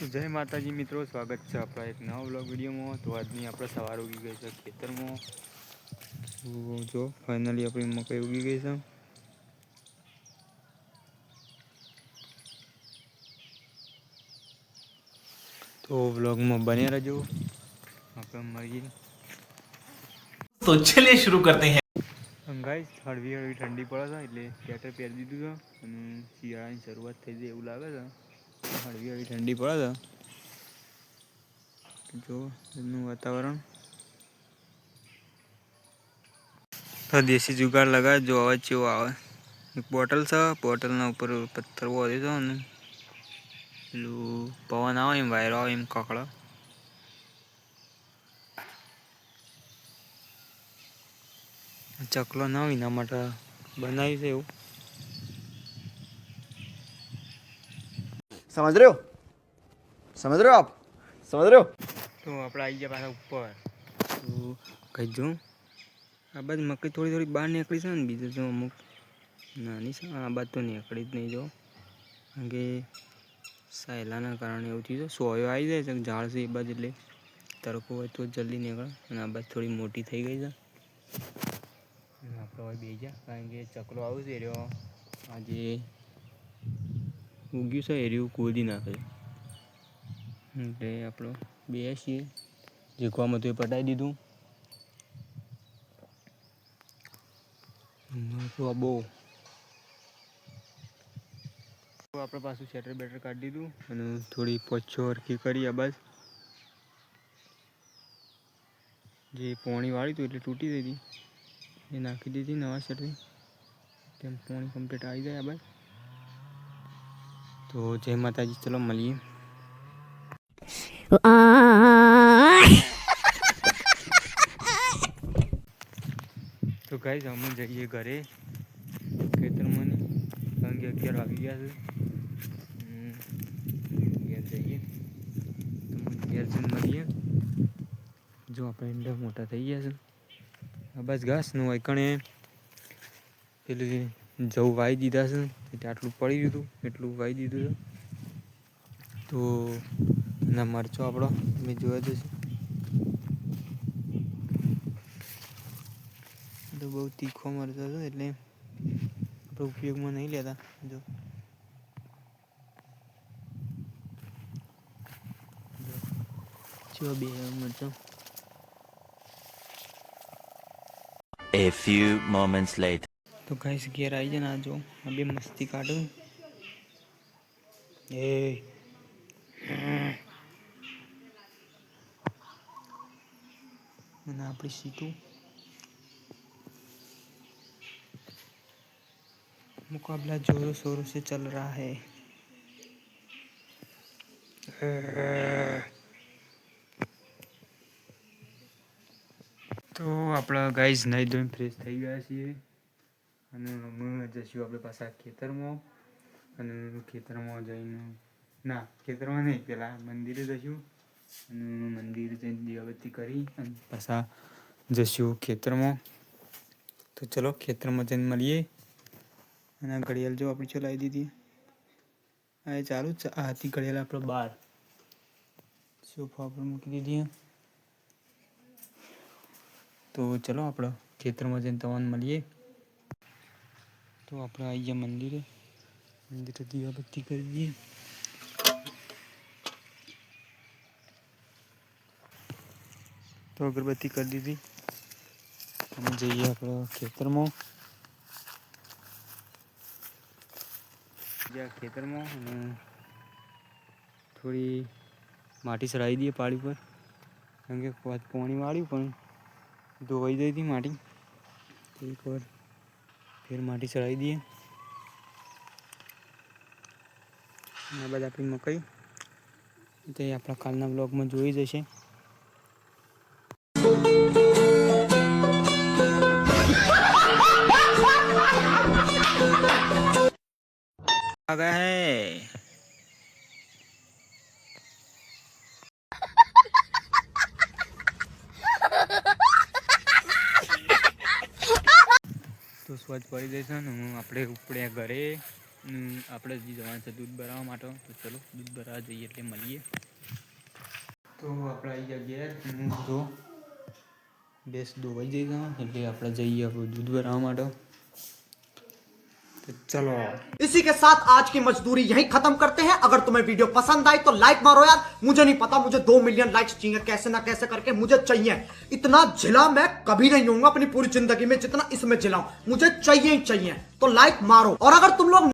तो जय माता जी मित्रों स्वागत है आप एक नवा ब्लॉग वीडियो में तो आज नहीं आप सवार उगी गई सर खेतर में वो जो फाइनली अपनी मकई उगी गई सर तो ब्लॉग में बने रहो मकई तो चलिए शुरू करते हैं गाइस हड़वी हड़वी ठंडी पड़े था इतने कैटर पेर दीदा शुरुआत थी एवं लगे था ઠંડી પડે તો. જો, એમનું વાતાવરણ. તો દેશી જુગાડ લગાવે જો અવાજ ચેવો આવે. એક બોટલ છે, બોટલના ઉપર પથ્થર ઊભો દીધો ને પેલું પવન આવે એમ, વાયરો આવે એમ, કકડો. ચકલો ના આવે એના માટે બનાવ્યું છે એવું. સમજ રહ્યો? સમજ રહ્યો આપ? સમજ રહ્યો તો આપણે આવી ગયા પાછા ઉપર. તો કહી જો આ બાજુ મકઈ થોડી થોડી બહાર નીકળી છે ને, બીજું જો અમુક નાની છે, આ બાદ તો નીકળી જ નહીં જો. કારણ કે સહેલાના કારણે એવું થયું છે, સોયો આવી જાય છે, ઝાડ છે એ બાદ એટલે તડકો હોય તો જલ્દી નીકળે, અને આ બાદ થોડી મોટી થઈ ગઈ છે. આપણે હવે બે ગયા, કારણ કે ચકલો આવ્યો છે રહ્યો આજે ઉગ્યું છે એ રહ્યું કૂદી નાખે એટલે આપણો બે છીએ જીખવામાં તો એ પટાવી દીધું. બહુ. આપણે પાછું શેટર બેટર કાઢી દીધું અને થોડી પોછો હરખી કરી આ બસ. જે પોણી વાળી હતું એટલે તૂટી હતી. એ નાખી દીધી નવા શેટરી તેમ પોણી કમ્પ્લીટ આવી જાય આ બસ. તો જય માતાજી, ચલો મળીએ. તો ગાઈસ અમે જઈએ ઘરે. ખેતરમાં કારણ કે અગિયાર આવી ગયા છે. ઘેર જઈએ. તો ઘેર જઈને મળીએ. જો આપણે ઈંડા મોટા થઈ ગયા છે. બસ ઘાસનું વૈકણે પેલું જવું વાવી દીધા છે. એટલે આટલું પડી હતું. એટલું વાવી દીધું છે. તો ના મરચો આપણો તમે જોવા છે. તો બહુ તીખો મરચો હતો એટલે આપણે ઉપયોગમાં નહીં લેતા. જો. જો બે મરચો. A few moments later. તો ગાઈસ ઘેર આવી જાય ને આ જો આ બે મસ્તી કાઢું. એ અને આપણી સીટું मुकाबला जोरों शोरों से चल रहा है તો આપણા ગાઈઝ નાઈ ધોઈને ફ્રેશ થઈ ગયા છીએ અને અમે જઈશું આપણે પાછા ખેતરમાં અને ખેતરમાં જઈને ના ખેતરમાં નહીં પેલા મંદિરે જઈશું મંદિરે દીવાબત્તી કરી અને પાછા જશું ખેતરમાં. તો ચલો ખેતરમાં જઈને મળીએ. અને ઘડિયાળ જો આપણે ચલાવી દીધી. આ ચાલુ આ હતી ઘડિયાળ આપણે બાર. સોફા પર મૂકી દીધી. તો ચલો આપણે ખેતરમાં જઈને તમને મળીએ. તો આપણે આવી મંદિરે. મંદિરે દીવાબત્તી કરી દઈએ. તો અગરબત્તી કરી દીધી. અને જઈએ આપણે ખેતરમાં. જ્યાં ખેતરમાં અને થોડી માટી ચડાવી દઈએ પાળી પર કારણ કે પાણી વાળ્યું પણ ધોવાઈ ગઈ હતી માટી. એકવાર ફેર માટી ચડાવી દઈએ. આ બધા આપણી મકાઈ. તે આપણા કાલના બ્લોગમાં જોઈ જશે आ गया है તો સ્વચ્છ પડી જશે ને હું આપણે ઉપડ્યા ઘરે અને આપણે હજી જવાનું છે દૂધ ભરાવવા માટે તો ચલો દૂધ ભરાવવા જઈએ એટલે મળીએ તો આપણે આવી ગયા ઘેર હું તો બેસ ધોવાઈ જઈ ગયા એટલે આપણે જઈએ આપણું દૂધ ભરાવવા માટે चलो। इसी के साथ आज की मजदूरी यही खत्म करते हैं। अगर तुम्हें वीडियो पसंद आई तो लाइक मारो यार। मुझे नहीं पता, मुझे दो मिलियन लाइक्स चाहिए। कैसे ना कैसे करके मुझे चाहिए। इतना झिला मैं कभी नहीं हूँ अपनी पूरी ज़िंदगी में जितना इसमें झिलाऊ मुझे चाहिए ही चाहिए। तो लाइक मारो। और अगर तुम लोग